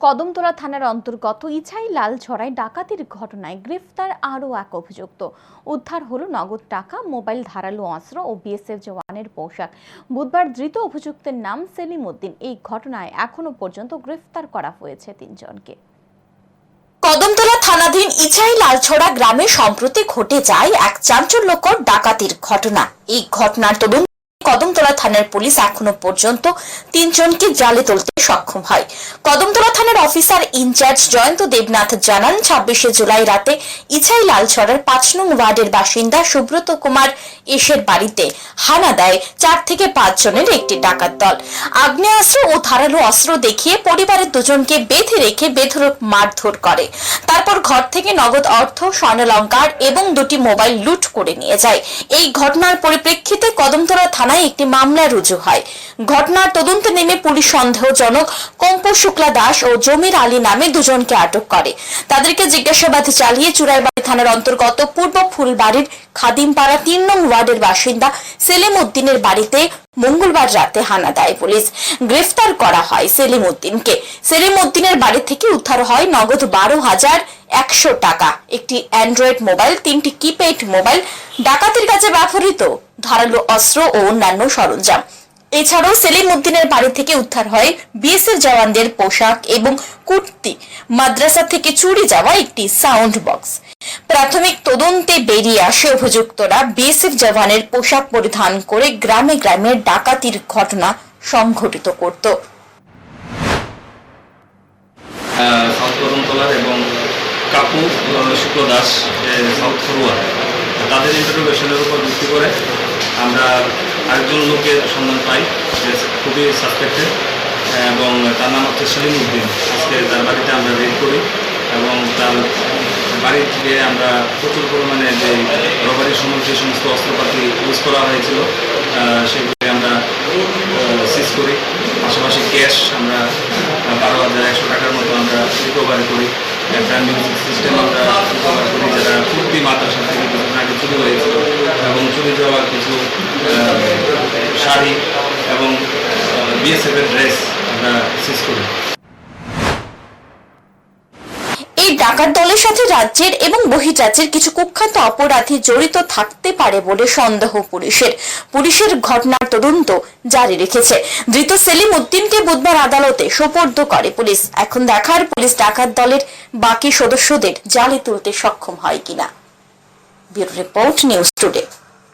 কদমতলা থানার অন্তর্গত ইছাই লাল ছড়ায় ডাকাতির ঘটনায় গ্রেফতার আরও এক অভিযুক্ত। উদ্ধার হলো নগদ টাকা, মোবাইল ধারালো অস্ত্র ও বিএসএফ জওয়ানের পোশাক। বুধবার ধৃত অভিযুক্তের নাম সেলিম উদ্দিন। এই ঘটনায় এখনও পর্যন্ত গ্রেফতার করা হয়েছে তিনজনকে। কদমতলা থানাধীন ইছাই লালছড়া গ্রামে সম্প্রতি ঘটে যায় এক চাঞ্চল্যকর ডাকাতির ঘটনা। এই ঘটনার তদন্ত কদমতলা থানার পুলিশ এখনও পর্যন্ত তিনজনকে জালে তুলতে সক্ষম হয়। কদমতলা থানার অফিসার ইনচার্জ জয়ন্ত দেবনাথ জানান, ছাব্বিশে জুলাই রাতে ইছাই লালছড়ার পাঁচ নং ওয়ার্ডের বাসিন্দা সুব্রত কুমার এসের বাড়িতে হানা দেয় চার থেকে পাঁচ জনের একটি ডাকাত দল। আগ্নেয়াস্ত্র ও ধারালো অস্ত্র দেখিয়ে পরিবারের দুজনকে বেঁধে রেখে বেধরক মারধর করে। তারপর ঘর থেকে নগদ অর্থ, স্বর্ণলঙ্কার এবং দুটি মোবাইল লুট করে নিয়ে যায়। এই ঘটনার পরিপ্রেক্ষিতে কদমতলা থানায় একটি মামলা রুজু হয়। ঘটনার তদন্তে নেমে পুলিশ সন্দেহজনক কম্পু শুক্লা দাস ও জমির আলী নামে দুজনকে আটক করে। তাদেরকে জিজ্ঞাসাবাদ চালিয়ে চুরাইবাড়ি থানার অন্তর্গত পূর্ব ফুলবাড়ির খাদিমপাড়া তিন নং ওয়ার্ডের বাসিন্দা সেলিম উদ্দিনের বাড়িতে মঙ্গলবার রাতে হানা দেয় পুলিশ। গ্রেফতার করা হয় সেলিম উদ্দিনকে সেলিম উদ্দিনের বাড়ি থেকে উদ্ধার হয় নগদ বারো হাজার একশো টাকা। একটি অ্যান্ড্রয়েড মোবাইল, তিনটি কিপ্যাড মোবাইল, ডাকাতির কাজে ব্যবহৃত, ধারালো অস্ত্র ও অন্যান্য সরঞ্জাম। এছাড়াও সেলিম উদ্দিনের বাড়ি থেকে উদ্ধার হয় বিএসএফ জওয়ানদের পোশাক এবং কুর্তি। মাদ্রাসা থেকে চুরি যাওয়া একটি সাউন্ড বক্স প্রাথমিক তদন্তে বেরিয়ে আসে অভিযুক্তরা বিএসএফ জওয়ানের পোশাক পরিধান করে গ্রামে গ্রামে ডাকাতির ঘটনা সংঘটিত করত। এবং শুক্ল দাস তাদের ইন্টারোগেশনের উপর ভিত্তি করে আমরা আরেকজন লোকের সন্ধান পাই যে খুবই সাসপেক্টেড এবং তার নাম হচ্ছে সেলিম উদ্দিন। আজকে তার বাড়িতে আমরা রেড করি এবং তার বাড়ি থেকে আমরা প্রচুর পরিমাণে যে রবারির সময় যে সমস্ত অস্ত্রপাতি ইউজ করা হয়েছিল সেগুলি আমরা সিজ করি। পাশাপাশি ক্যাশ আমরা বারো হাজার একশো টাকার মতো আমরা রিকভারি করি। একটা মিউজিক সিস্টেম আমরা রিকভার করি যেটা কুর্তি মাদ্রাসা থেকে কিছুদিন আগে চুরি হয়েছিল এবং চুরি আহ, শাড়ি এবং বিএসএফের ড্রেস আমরা সিজ করি। এই ডাকাত দলের সাথে রাজ্যের এবং বহির্রাজ্যের কিছু কুখ্যাত অপরাধী জড়িত থাকতে পারে বলে সন্দেহ পুলিশের। পুলিশের ঘটনার তদন্ত জারি রেখেছে। ধৃত সেলিম উদ্দিনকে বুধবার আদালতে সোপর্দ করে পুলিশ। এখন দেখার পুলিশ ডাকাত দলের বাকি সদস্যদের জালে তুলতে সক্ষম হয় কিনা। Bureau report news today.